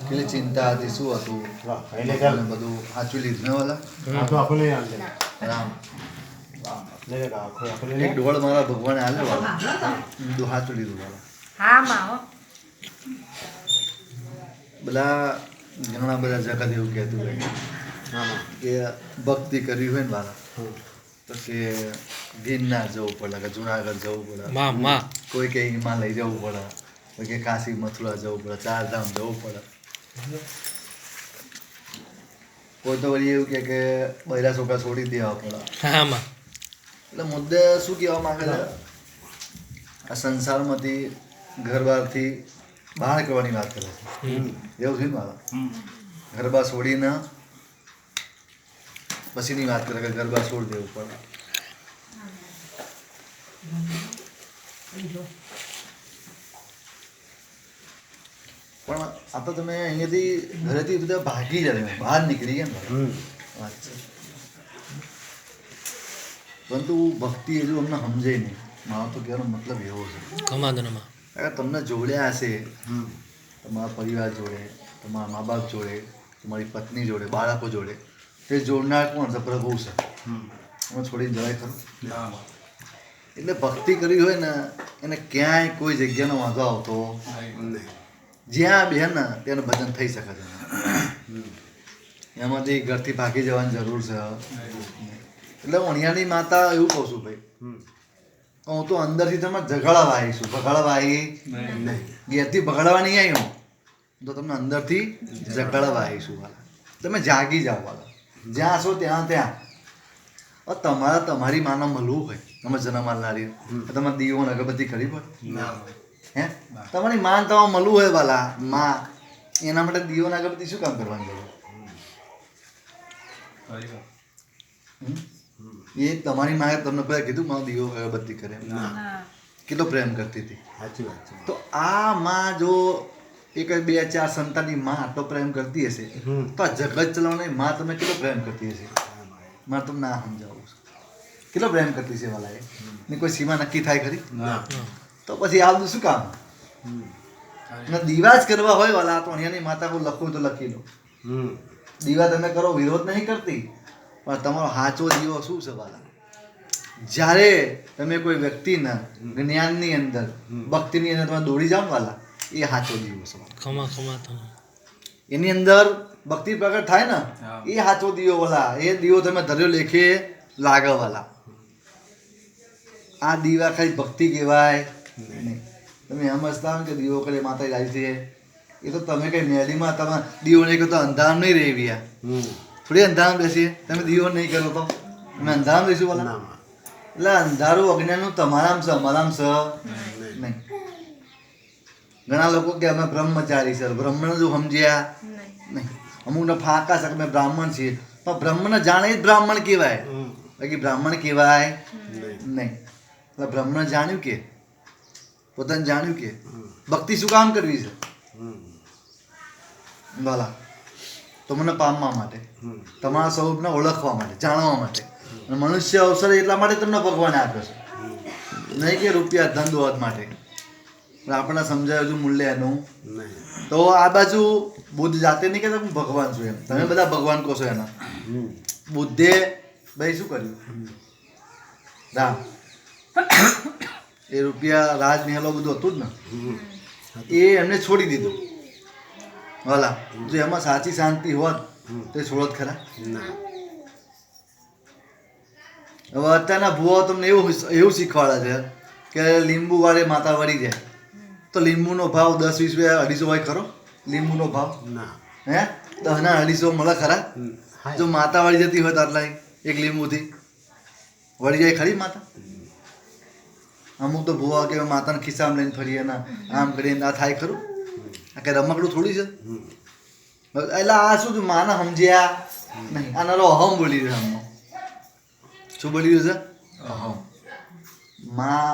કેટલી ચિંતા હતી શું હતું? એટલે બધું સાચું લીધું વાલા એક ડોળ મારા ભગવાને હાલે વાલા. બધું સાચું લીધું વાલા. બધા ઘણા બધા જગત એવું કહેતું હોય. હા કે ભક્તિ કરવી હોય ને વાલા. તો કે ગિરનાર જવું પડે કે જુનાગઢ જવું પડે. માં માં. કોઈ કે હિમાલય જવું પડે કોઈ કે કાશી મથુરા જવું પડે ચારધામ જવું પડે. કોઈ તો વળી એવું કે કે બૈરા છોકરા છોડી દેવા પડે. હા માં. એટલે મુદ્દે શું કહેવા માંગે છે? આ સંસારમાંથી ઘરબારથી બહાર કરવાની વાત કરે છે. એવું છે ને મારા ઘરબાર છોડીને પછીની વાત કરે કે ગરબા છોડ દેવું પડે પણ આ તો તમે અહીંયાથી ઘરેથી બધા ભાગી જાય બહાર નીકળી ગયા ને? વાત છે. પરંતુ ભક્તિ હજુ અમને સમજાય નહીં. મારો તો કહેવાનો મતલબ એવો છે. કમાદનમાં અગર તમને જોડ્યા હશે હમ. તમારા પરિવાર જોડે તમારા મા બાપ જોડે તમારી પત્ની જોડે બાળકો જોડે તે જોડનાર કોણ છે? પ્રભુ છે. હું છોડીને જવાય ખરું. એટલે ભક્તિ કરવી હોય ને એને ક્યાંય કોઈ જગ્યાનો વાંધો આવતો જ્યાં બે ને ત્યાં ભજન થઈ શકે છે. એમાંથી ઘરથી ભાગી જવાની જરૂર છે. એટલે હું અહીંયાની માતા એવું કહું છું ભાઈ હમ. હું તો અંદરથી તમે ઝઘડા વાહી છું ભગડા વાહી ઘેરથી ભગાડવા નહીં આવી હું તો તમને અંદરથી ઝઘડાવા આવીશું વાલા. તમે જાગી જાઓ વાલા. જ્યાં છો ત્યાં ત્યાં. તમારા તમારી માના મળવું હોય. તમે જન્મ આલનારી તમારે દીવો ને અગરબત્તી કરી પડે. હે? તમારી માન તમારે મળવું હોય વાલા. માં એના માટે દીવો ને અગરબત્તી શું કામ કરવાની જરૂર એ તમારી માએ તમને પહેલા કીધું મારો દીવો અગરબત્તી કરે ના. કેટલો પ્રેમ કરતી હતી. સાચી વાત છે. તો આ માં જો એક બે ચાર સંતાનની માં આટલો પ્રેમ કરતી હશે તો આ જગત ચલાવવાની માં તમે કેટલો પ્રેમ કરતી હશે? મારે તમને ના સમજાવું. કેટલો પ્રેમ કરતી છે વાલા એ ને કોઈ સીમા નક્કી થાય ખરી? તો પછી આ બધું શું કામ? દીવા જ કરવા હોય વાલા તો અહીંયાની માતા કોઈ લખવું તો લખી લો દીવા તમે કરો વિરોધ નહીં કરતી. પણ તમારો સાચો દીવો શું છે વાલા? જ્યારે તમે કોઈ વ્યક્તિના જ્ઞાનની અંદર ભક્તિની અંદર તમે દોડી જાઓ વાલા એ સાચો દિવસ ખમા ખમા એની અંદર ભક્તિ પ્રગટ થાય ને એ સાચો દીવો વાલા. એ દીવો તમે ધર્યો લેખે લાગે વાલા. આ દીવા ખાલી ભક્તિ કહેવાય. નહીં. તમે સમજતા કે દીવો કરે માતા લાવી છે. એ તો તમે કઈ મેલીમાં તમે દીવો નહીં કરો તો અંધારામાં નહીં રહી ગયા થોડી અંધારામાં બેસીએ તમે દીવો નહીં કરો તો. અમે અંધારામાં રહીશું વાલા. એટલે અંધારું અજ્ઞાનનું તમારામ છે અમારામ છે. ઘણા લોકો કે અમે બ્રહ્મચારી સર બ્રહ્મણ જો સમજ્યા? નહીં. અમુકને ફાંકા છે કે અમે બ્રાહ્મણ છીએ. પણ બ્રહ્મને જાણે જ બ્રાહ્મણ કહેવાય. બાકી બ્રાહ્મણ કહેવાય? નહીં. નહીં. એટલે બ્રહ્મણ જાણ્યું કે? પોતાને જાણ્યું કે? ભક્તિ શું કામ કરવી છે? હમ. તો મને પામવા માટે તમારા સ્વરૂપને ઓળખવા માટે જાણવા માટે. અને મનુષ્ય અવસર એટલા માટે તમને ભગવાને આપ્યો છે. નહીં કે રૂપિયા ધન દોલત માટે. આપણને સમજાય હજુ મૂલ્ય એનું. તો આ બાજુ બુદ્ધ જાતે નહીં કહેતા હું ભગવાન છું એમ. તમે બધા ભગવાન કહો છો એના. બુદ્ધે ભાઈ શું કર્યું? રામ. એ રૂપિયા રાજમહેલો બધું હતું જ ને. એ એમને છોડી દીધું. વાલા જો એમાં સાચી શાંતિ હોત તો છોડત ખરા. હવે અત્યારના ભુવાઓ તમને એવું એવું શીખવાડે છે કે લીંબુ વાળે માતા વળી જાય તો લીંબુનો ભાવ દસ વીસ રૂપિયા અઢીસો હોય ખરો? લીંબુનો ભાવ? ના. હે? દસના અઢીસો મળે ખરા? જો માતા વળી જતી હોય આટલા એક લીંબુથી. વળી જાય ખરી માતા? અમુક તો ભુવા કે માતાના ખિસ્સામાં લઈને ફરીએ ના આમ કરીને આ થાય ખરું? આ કે રમકડું થોડી છે? એટલે આ શું માને સમજ્યા? નહીં આ નરો અહમ બોલી રહ્યો આમનો શું બોલી રહ્યું છે? અહમ. મા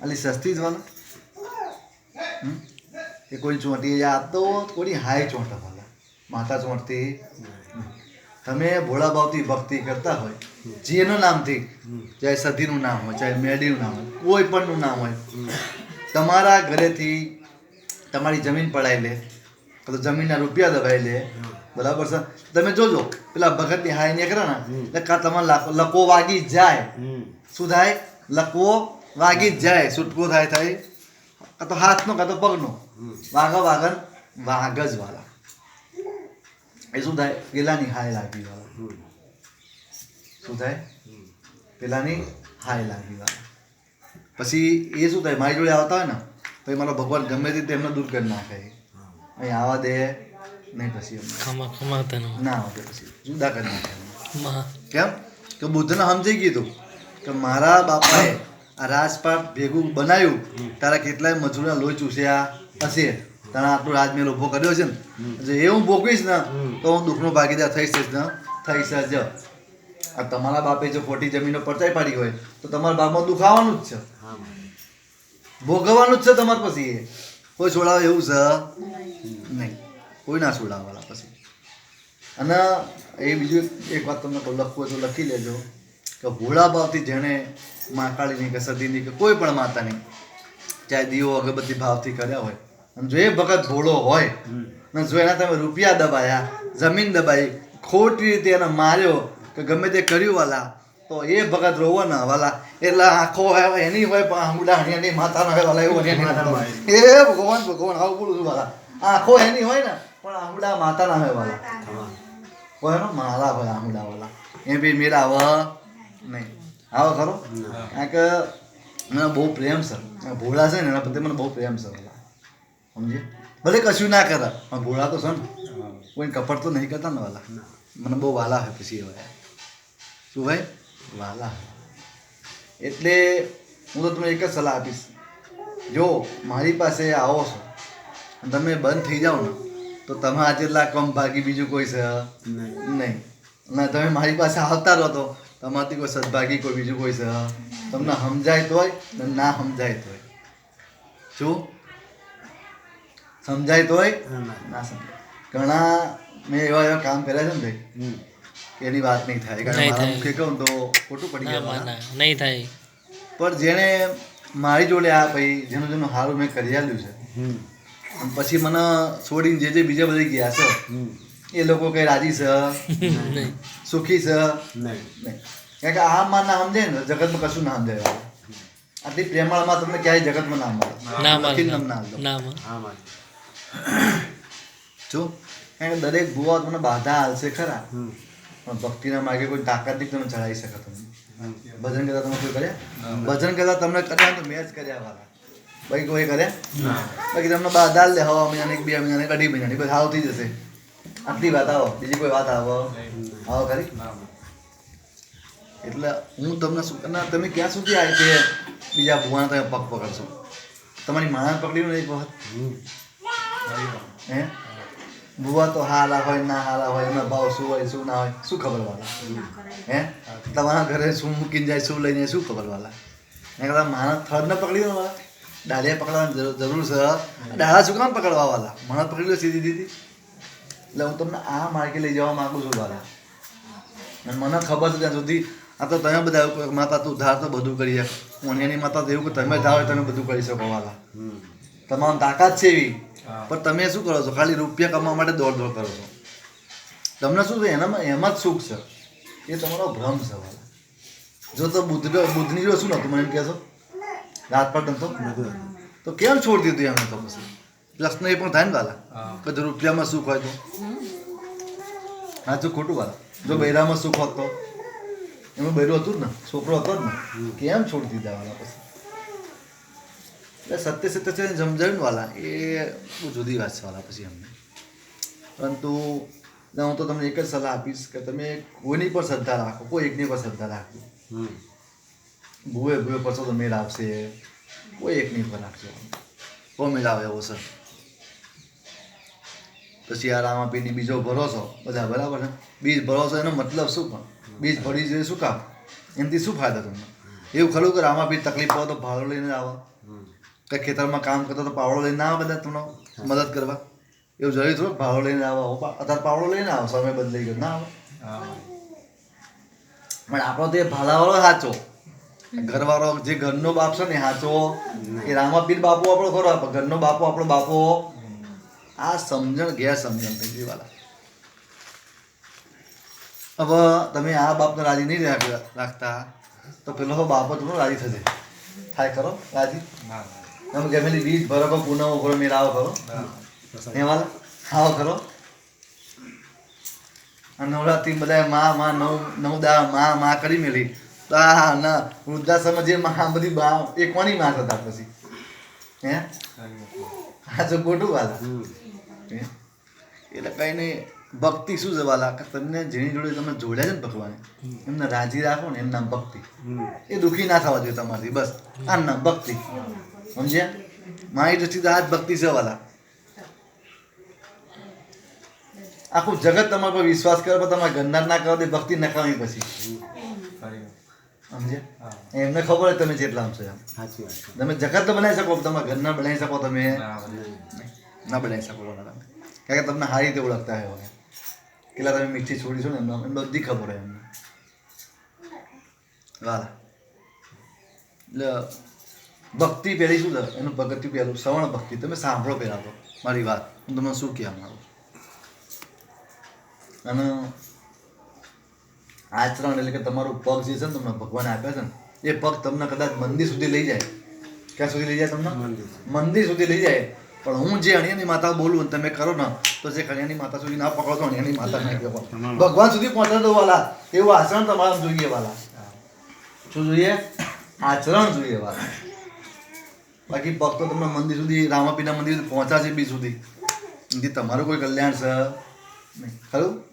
અલી સસ્તી જ વાલા? એ કોઈ ચોંટી આ તો કોઈ હાય ચોંટા વાલા. માતા ચોંટતી તમે ભોળા ભાવથી ભક્તિ કરતા હોય જેનું નામથી ચાહે સધીનું નામ હોય ચાહે મેડીનું નામ હોય કોઈ પણનું નામ હોય તમારા ઘરેથી તમારી જમીન પડાવી લે તો જમીનના રૂપિયા દબાઈ લે બરાબર છે? તમે જોજો પેલા ભગતની હાય નીકળે ને એટલે તમારે લાખ- લકો વાગી જાય. શું થાય? લકવો વાગી જાય. છૂટકો થાય થાય. કાં તો હાથનો કાં તો પગનો વાઘ વાઘન વાઘ જ વાળા એ શું થાય પેલાની હાય લાગી વાળા શું થાય પેલાની હાય લાગી વાળા પછી એ શું થાય મારી જોડે આવતા હોય ને તો એ મારો ભગવાન ગમે તે એમને દૂર કરી નાખે અહીં આવવા દે નહીં પછી ખમા ખમાતનો ના આવે પછી જુદા કરી નાખે કેમ કે બુદ્ધને સમજી કીધું કે મારા બાપાએ આ રાજપાટ ભેગું બનાવ્યું તારા કેટલાય મજૂરના લોહી ચૂસ્યા હશે. તને આટલું રાજમહેલ ઊભો કર્યો છે ને. જો એ હું ભોગવીશ ને તો હું દુઃખનો ભાગીદાર થઈ જ ને થઈ જ. આ તમારા બાપે જો ખોટી જમીનો પરચાઈ પાડી હોય તો તમારા બાપમાં દુખાવાનું જ છે. ભોગવવાનું જ છે તમારે પછી એ. કોઈ છોડાવે એવું છે? નહીં. કોઈ ના છોડાવવાળા પછી. અને એ બીજું એક વાત તમને લખવું તો લખી લેજો કે ભોળા ભાવથી જેણે મહાકાળીની કે સદીની કે કોઈ પણ માતાની. ચાહે દીવો અગરબત્તી ભાવથી કર્યા હોય. અને જો એ ભગત ભોળો હોય અને જો એના તમે રૂપિયા દબાયા જમીન દબાઈ ખોટી રીતે એને માર્યો કે ગમે તે કર્યું વાલા તો એ ભગત રોવો ને વાલા. એટલે આંખો એની હોય પણ આંગુડા હણિયાની માતા હોય વાલા એવું એ ભગવાન ભગવાન આવું બોલું છું વાલા. આંખો એની હોય ને પણ આંગુડા માતા ના હોય વાલા હોય ને મારા હોય આંગુડા વાલા. એ બી મેળા વ નહીં. આવો ખરો? કારણ કે મને બહુ પ્રેમ સર ભોળા છે ને એના પ્રત્યે મને બહુ પ્રેમ સર સમજે ભલે કશું ના કરતા પણ ભોળા તો છે ને. કોઈ કપડ તો નહીં કરતા ને વાલા. મને બહુ વાલા હોય પછી એવા. શું ભાઈ? વાલા. એટલે હું તો તમને એક જ સલાહ આપીશ. જો મારી પાસે આવો છો તમે બંધ થઈ જાઓ ને તો તમે આજે લાખ કમ ભાગી બીજું કોઈ છે? નહીં. ના તમે મારી પાસે આવતા રહો તો તમારાથી કોઈ સદભાગી કોઈ બીજું કોઈ છે તમને સમજાય તોય હોય ના સમજાય તોય. શું સમજાય તોય? ના સમજાય. ઘણા મેં એવા એવા કામ કર્યા છે ને ભાઈ કે એની વાત નહીં થાય. કારણ મારા થાય. મુખે કહું તો ખોટું પડી ગયા નહીં થાય. પણ જેણે મારી જોડે આ ભાઈ જેનું જેનું સારું મેં કરી આલ્યું છે. પછી મને છોડીને જે જે બીજા બધા ગયા છે એ લોકો કઈ રાજી છે? સુખી છે? નહીં. નહીં. કારણ કે આ માં ના સમજે ને જગતમાં કશું ના સમજાય. આટલી પ્રેમાળમાં તમને ક્યાંય જગતમાં ના મળે. ના મારે લખીને તમને ના આપજો. ના માં હા મારે જો કારણ કે દરેક ભુવા તમને બાધા હાલશે ખરા. પણ ભક્તિના માર્ગે કોઈ તાકાતથી તમે ચડાવી શકો તમે. ભજન કરતા તમે કોઈ કર્યા? ભજન કરતા તમને કર્યા તો મેં જ કર્યા વાળા. બાકી કોઈ કર્યા? બાકી તમને બાધા લે હવા મહિનાની એક બે મહિનાની કઢી અઢી મહિનાની બસ આવ થઈ જશે. આટલી વાત આવો, બીજી કોઈ વાત આવો. આવો ખરી એટલે હું તમને શું તમે ક્યાં સુધી આવી છે? બીજા ભુવાના તમે પગ પકડશો. તમારી માણસ પકડી એક વખત? હે? ભુવા તો હાલા હોય, ના હાલા હોય એના ભાવ શું હોય, શું ના હોય, શું ખબર વાળા હે? તમારા ઘરે શું મૂકીને જાય, શું લઈને શું ખબર વાળા એના કરતાં માણસ થર્ડ ને પકડી વાળા ડાળિયા પકડવાની જરૂર છે. ડાળા શું કામ પકડવા વાળા માણસ પકડી લો સીધી દીધી એટલે હું તમને આ માર્ગે લઈ જવા માંગુ છું વાળા અને મને ખબર છે ત્યાં સુધી આ તો તમે બધા માતા તું ધાર તો બધું કરી હું એની માતા તો એવું કે તમે ધાર તમે બધું કરી શકો વાલા. તમારી તમામ તાકાત છે એવી. પણ તમે શું કરો છો? ખાલી રૂપિયા કમાવા માટે દોડ દોડ કરો છો. તમને શું છે? એનામાં એમાં જ સુખ છે. એ તમારો ભ્રમ છે વાલા. જો તો બુદ્ધ બુદ્ધની જો શું નહોતું? મને એમ કહેશો? રાત પર નતો તો કેમ છોડી દીધું એમને તો પછી? પ્રશ્ન એ પણ થાય ને વાલા કે રૂપિયામાં સુખ હોય તો. સાચું ખોટું વાલા. જો બૈરામાં સુખ હોત તો. એમાં બૈરું હતું ને. છોકરો હતો જ ને. કેમ છોડી દીધા વાલા પછી? એટલે સત્ય સત્ય છે સમજાવ્યું વાલા. એ બહુ જુદી વાત છે વાલા પછી અમને પરંતુ હું તો તમને એક જ સલાહ આપીશ કે તમે કોઈની પર શ્રદ્ધા રાખો. કોઈ એકની પર શ્રદ્ધા રાખો ભૂએ ભૂએ પરસો તો મેળ આવશે કોઈ એકની પર રાખજો. કોઈ મેળ આવે એવો સર. પછી આ રામાપીરની બીજો ભરોસો. બધા બરાબર છે? બીજ ભરોસો એનો મતલબ શું પણ? બીજ ભરી જોઈએ શું કામ? એનાથી શું ફાયદો તમને? એવું ખરું કે રામાપીર તકલીફ હોય તો ભાડો લઈને આવે? કે ખેતરમાં કામ કરતો તો પાવડો લઈને આવે બધા તમને? મદદ કરવા? એવું જરૂરી થોડું? પાવડો લઈને આવો. અત્યારે પાવડો લઈને આવો, સમય બદલાઈ ગયો. ના આવો. પણ આપણો તો એ ભાલાવાળો સાચો. ઘરવાળો જે ઘરનો બાપ છે ને સાચો. એ રામાપીર બાપુ આપણો ખરો. ઘરનો બાપુ આપણો બાપો. આ સમજણ ગેરસમજણ થઈ ગઈ વાલા. હવે તમે આ બાપને રાજી નહીં રાખ- રાખતા તો પેલો બાપો તમને રાજી થશે. થાય કરો રાજી? તમે ગમેલી બીજ ભરો પૂનમ ઉભરો ભરો મેળાવો કરો એ વાલા? આવો કરો અને નવરાત્રી બધા માં માં નવ નવ દા માં માં કરી મેલી. તો આ ના. વૃદ્ધાશ્રમ જે માં બધી બા એકવાની માં હતા પછી. હે? આ જો ખોટું વાલા હે? એટલે કઈ નહીં ભક્તિ શું જવા લાગે તમને જેની જોડે તમે જોડ્યા છે ને ભગવાન એમને રાજી રાખો ને એમ નામ ભક્તિ એ દુઃખી ના થવા જોઈએ તમારી બસ. આ નામ ભક્તિ. સમજ્યા? મારી દ્રષ્ટિથી આ જ ભક્તિ છે વાલા આખું જગત તમારા પર વિશ્વાસ કરે પણ તમારે ગંદાર ના કરો તો એ ભક્તિ નકામી પછી. સમજ્યા? એમને ખબર હોય તમે જેટલા આમ છો એમ. તમે જગત તો બનાવી શકો તમે ઘરના બનાવી શકો તમે. ના બનાવી શકો તમે કારણ કે તમને સારી રીતે ઓળખતા હોય હવે કેટલા તમે મીઠી છોડી છો ને એમને એમને બધી ખબર હોય એમને. વાલા એટલે ભક્તિ પહેલી શું છે? એનું ભક્તિ પહેલું શ્રવણ ભક્તિ. તમે સાંભળો પહેલા તો મારી વાત. હું તમને શું કહેવા મારું અને આચરણ એટલે કે તમારું પગ જે છે ને તમને ભગવાન આપે છે ને એ પગ તમને કદાચ મંદિર સુધી લઈ જાય. ક્યાં સુધી લઈ જાય તમને? મંદિર સુધી લઈ જાય. પણ હું જે અણિયાની માતા બોલું અને તમે કરો ને તો જે અણિયાની માતા સુધી ના પકડો તો અણિયાની માતા ના કહેવો ભગવાન સુધી પહોંચે દો વાલા એવું આચરણ તમારે જોઈએ વાલા. શું જોઈએ? આચરણ જોઈએ વાલા. બાકી ભક્તો તમને મંદિર સુધી રામાપીના મંદિર સુધી પહોંચાશે બી સુધી. એથી તમારું કોઈ કલ્યાણ છે? નહીં. ખરું?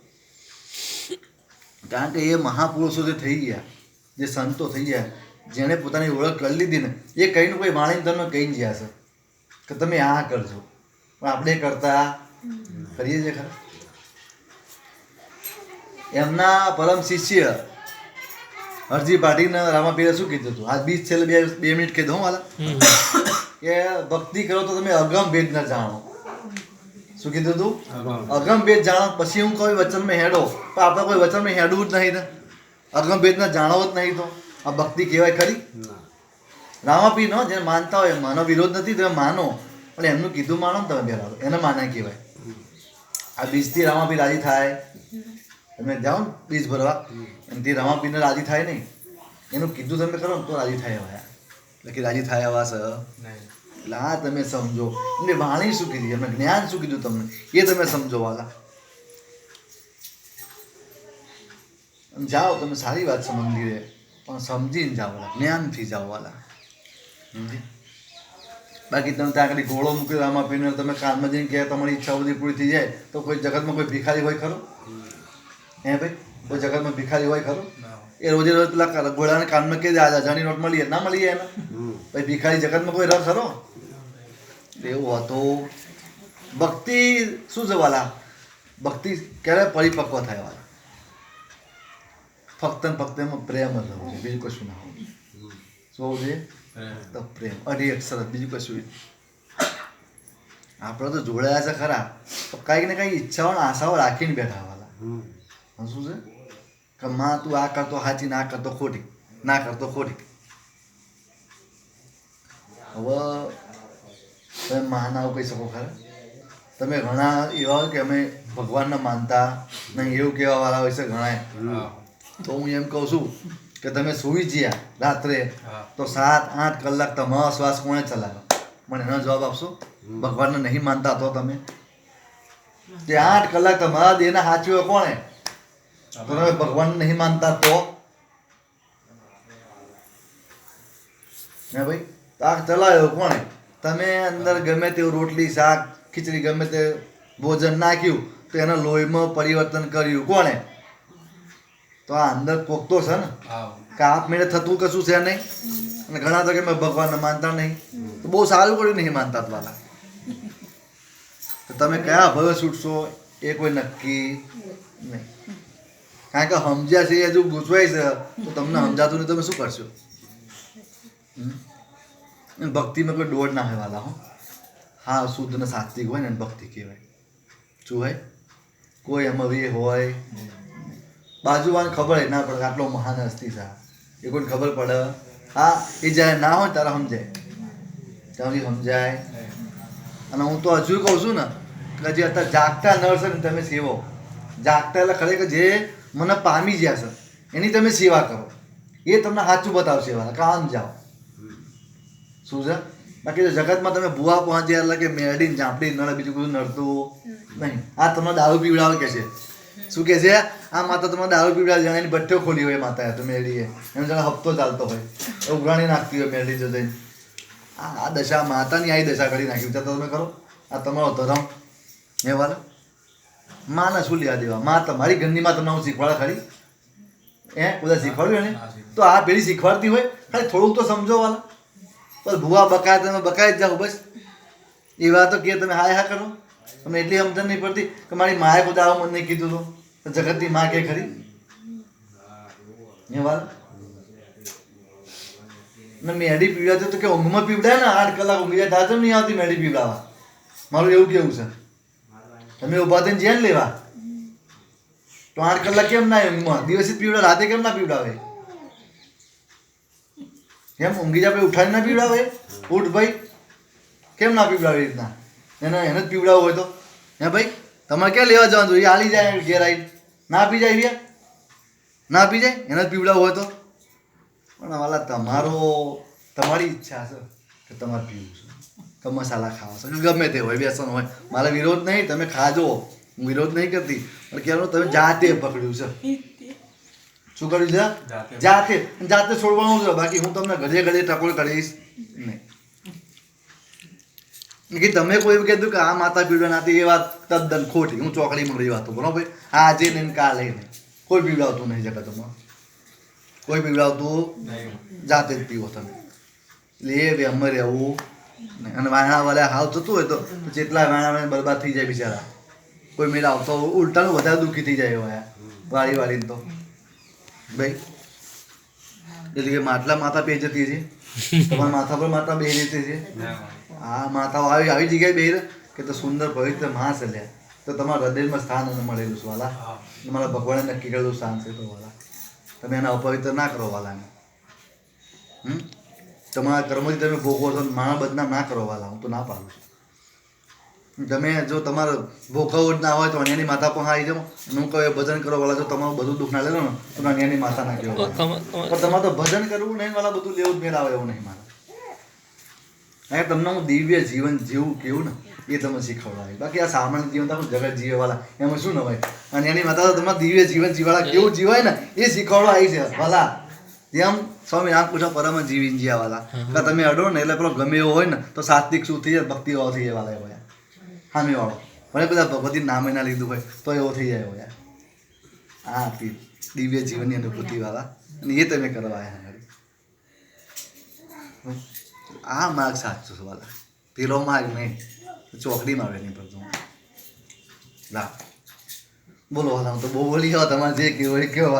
કારણ કે એ મહાપુરુષો જે થઈ ગયા જે સંતો થઈ ગયા જેણે પોતાની ઓળખ કરી લીધી ને એ કહીને કોઈ વાણીને તમને કહીને ગયા છે. કે તમે આ કરજો. પણ આપણે કરતા કરીએ છીએ ખરા. એમના પરમ શિષ્ય હરજી પાટીને રામાપીરે શું કીધું હતું? આ બીજ છેલ્લે બે બે મિનિટ કીધું હો વાલા કે ભક્તિ કરો તો તમે અગમ ભેદ ન જાણો. શું કીધું તું? અગમ. ભેદ જાણો. પછી હું કોઈ વચનમાં હેડો? પણ આપણે કોઈ વચનમાં હેડવું જ નહીં ને. અગમ ભેદ ના જાણવો જ નહીં તો. આ ભક્તિ કહેવાય ખરી? રામાપી નો જે માનતા હોય માનો. વિરોધ નથી તમે માનો. પણ એમનું કીધું માનો ને તમે પહેલા એને માના કહેવાય. આ બીજથી રામાપી રાજી થાય. તમે જાઓ ને બીજ ભરવા. એમથી રામાપીને રાજી થાય નહીં. એનું કીધું તમે કરો ને તો રાજી થાય એવા. એટલે કે રાજી થાય એવા સર એટલે આ તમે સમજો. એમને વાણી શું કીધી? એમને જ્ઞાન શું કીધું તમને? એ તમે સમજો વાલા જાઓ તમે સારી વાત છે મંદિરે. પણ સમજીને જાઓ વાલા. જ્ઞાનથી જાઓ વાલા. સમજી બાકી તમે ત્યાં આગળ ઘોડો મૂકી આમાં પીને તમે કાનમાં જઈને કહે તમારી ઈચ્છા બધી પૂરી થઈ જાય તો કોઈ જગતમાં કોઈ ભિખારી હોય ખરો? હે ભાઈ? કોઈ જગતમાં ભિખારી હોય ખરો? એ રોજે રોજ પેલા ઘોડાને કાનમાં કે હજારની નોટ મળીએ ના મળીએ એને? ભાઈ ભિખારી જગતમાં કોઈ રસ ખરો એવું હતું ભક્તિ શું છે વાલા? ભક્તિ ક્યારે પરિપક્વ થાય વાલા? ફક્ત ને ફક્ત એમાં પ્રેમ જ હોવું બીજું કશું ના હોવું જોઈએ. શું હોવું જોઈએ? તો પ્રેમ. અઢી અક્ષર બીજું કશું. આપણે તો જોડાયા છે ખરા. તો કાંઈક ને કાંઈક ઈચ્છાઓ આશાઓ રાખીને બેઠા વાલા. શું છે? કે માં તું આ કરતો સાચી ના કરતો ખોટી. ના કરતો ખોટી. હવે તમે માં ના કહી શકો ખરા? તમે ઘણા એવા હોય કે અમે ભગવાનને માનતા નહીં એવું કહેવા વાળા હોય છે ઘણા તો હું એમ કહું છું કે તમે સૂઈ ગયા રાત્રે તો સાત આઠ કલાક તમારો શ્વાસ કોણે ચલાવ્યો? મને એનો જવાબ આપશો? ભગવાનને નહીં માનતા તો તમે? તે આઠ કલાક તમારા દેહને સાચવ્યો કોણે? તમે ભગવાનને નહીં માનતા તો? હે ભાઈ તાક ચલાવ્યો કોણે? તમે અંદર ગમે તેવું રોટલી શાક ખીચડી ગમે તે ભોજન નાખ્યું તો એના લોહીમાં પરિવર્તન કર્યું કોણે? તો આ અંદર કોક તો છે ને કે આપમેળે થતું કશું છે નહીં? અને ઘણા તો કે મેં ભગવાનને માનતા નહીં. તો બહુ સારું કર્યું નહીં માનતા તમારા. તો તમે કયા ભવે છૂટશો એ કોઈ નક્કી નહીં. કારણ કે સમજ્યા છે હજુ ગૂંચવાય છે. તો તમને સમજાતું નહીં તમે શું કરશો? હમ? અને ભક્તિમાં કોઈ દોડ ના હોય વાલા હો. હા શુદ્ધ ને સાત્વિક હોય ને ભક્તિ કહેવાય. શું હોય? કોઈ એમાં વે હોય બાજુવાને ખબર હોય ના પડે આટલો મહાન હસ્તી સા એ કોઈને ખબર પડે. હા, એ જ્યારે ના હોય ત્યારે સમજાય. ત્યાં સમજાય. અને હું તો હજુ કહું છું ને, કે જે અત્યારે જાગતા નર્સ ને, તમે સેવો. જાગતા એટલે ખરેખર જે મને પામી ગયા છે, એની તમે સેવા કરો. એ તમને સાચું બતાવશે વાળા કામ જાઓ. શું છે? બાકી તો જગતમાં તમે ભૂવા પહોંચ્યા એટલે કે મેરડીને ઝાંપડી, નળે, બીજું બધું નડતું નહીં. આ તમને દારૂ પીવડાવે કે છે? શું કે છે? આ માતા તમારે દારૂ પીવડાવે જાણે એની ભઠ્ઠો ખોલી હોય માતા તો મેળીએ. એમ જાણે હપ્તો ચાલતો હોય. એ ઉઘરાણી નાખતી હોય મેળી જો જઈને. આ આ દશા માતાની આવી દશા કરી નાખી. વિચાર તમે કરો. આ તમારો ધર્મ. એ વાલા? માને શું લેવા દેવા? માં તમારી ઘરની માં તમને હું શીખવાડે ખરી એ બધા શીખવાડ્યું એને? તો આ પેઢી શીખવાડતી હોય? ખાલી થોડુંક તો સમજો વાલા. બસ ભૂવા બકાય તમે બકાય જ જાઓ બસ. એ વાત તો કે તમે હાય હા કરો. તમે એટલી સમજણ નહીં પડતી કે મારી માએ ખુદ આવું મને નહીં કીધું તો. જગતની માં કે ખરી? એ વાત ને મેડી પીવડાવતો તો કે ઊંઘમાં પીવડાય ને આઠ કલાક ઊંઘી જાય, તાર નહીં આવતી મેડી પીવડાવવા. મારું એવું કેવું છે. તમે ઊભા થઈને જેન લેવા. તો આઠ કલાક કેમ ના ઊંઘમાં? દિવસે પીવડા પીવડાવે, રાતે કેમ ના પીવડાવે? એમ ઊંઘી જાય ઉઠાડી ના પીવડાવે? ઉઠ ભાઈ. કેમ ના પીવડાવે રીતના? એને એને જ પીવડાવવું હોય તો. હે ભાઈ? તમારે ક્યાં લેવા જવાનું એ હાલી જાય ઘેર આવી ના પી જાય રહ્યા ના પી જાય એને જ પીવડાવવું હોય તો? પણ વાલા તમારો તમારી ઈચ્છા છે કે તમારે પીવું છે. કે મસાલા ખાવા છો. ગમે તે હોય વ્યસન હોય. મારે વિરોધ નહીં તમે ખાજો. હું વિરોધ નહીં કરતી. પણ કહેવાનું તમે જાતે પકડ્યું છે. શું કર્યું છે? જાતે. જાતે. છોડવાનું છે. બાકી હું તમને ઘરે ઘરે ટકોર કરીશ નહીં. કે તમે કોઈ એવું કીધું કે આ માતા પીવડા નથી એ વાત તદ્દન ખોટી હું ચોકડીમાં રહી વાતો બરોબર આજે ને કાલે નહીં કોઈ પીવડાવતું નહીં જગતમાં કોઈ પીવડાવતું નહીં. જાતે જ પીવો તમે. એટલે એ વેમ રહેવું અને વાણા વાળા હાવ થતું હોય તો જેટલા વાણા વાળા બરબાદ થઈ જાય બિચારા. કોઈ મેળ આવતો ઉલટાનું વધારે દુઃખી થઈ જાય એવા વાળી વાળીને તો. ભાઈ. એટલે કે માટલા માથા પે જતી છે તમારા માથા પર માતા બે રીતે છે? આ માતાઓ આવી આવી જગ્યાએ બે કે તો સુંદર પવિત્ર માસ લે તો તમારા હૃદયમાં સ્થાન એને મળેલું છે વાલા. તમારા ભગવાને નક્કી કરેલું સ્થાન છે તો વાલા. તમે એના અપવિત્ર ના કરો વાલાને. હમ? તમારા કર્મથી તમે ભોગવો છો માણા બદનામ ના કરો વાલા. હું તો ના પાડું છું. તમે જો તમારે ભોગવવું જ ના હોય તો અન્યની માતા પણ આવી જાઓ. હું કહું ભજન કરો વાળા જો તમારું બધું દુઃખ ના લેલો ને તો અન્યની માતા ના તમા- તમા- પણ તમારે તો ભજન કરવું નહીં વાળા બધું લેવું જ મેળ આવે એવું નહીં મારે. અહીંયા તમને હું દિવ્ય જીવન જીવું કેવું ને એ તમે શીખવડાવી બાકી આ સામાન્ય જીવન તો જગત જીવે વાળા એમાં શું ન હોય? અને એની માતા તો તમારે દિવ્ય જીવન જીવાળા કેવું જીવાય ને એ શીખવાડવા આવી છે. વાલા જેમ સ્વામી રામ પૂછા પરમ જીવી જ્યાં વાલા તમે અડો ને એટલે પેલો ગમે એવો હોય ને તો સાત્વિક શું થઈ જાય ભક્તિ હોવાથી થઈ જાય વાલા એવો. યાર સામે વાળો. ભલે બધા ભગવતી નામે ના લીધું હોય, તો એવો થઈ જાય યાર આ હતી દિવ્ય જીવનની અનુભૂતિ વાળા અને એ તમે કરવા આવ્યા આગળ. આ માર્ગ સાચો છે વાલા. પેલો માર્ગ નહીં ચોકડી આવે નહીં પડતો. લા. બોલો વાલા, હું તો બહુ બોલી જાઓ તમારે જે કેવું હોય એ કેવો વાલા.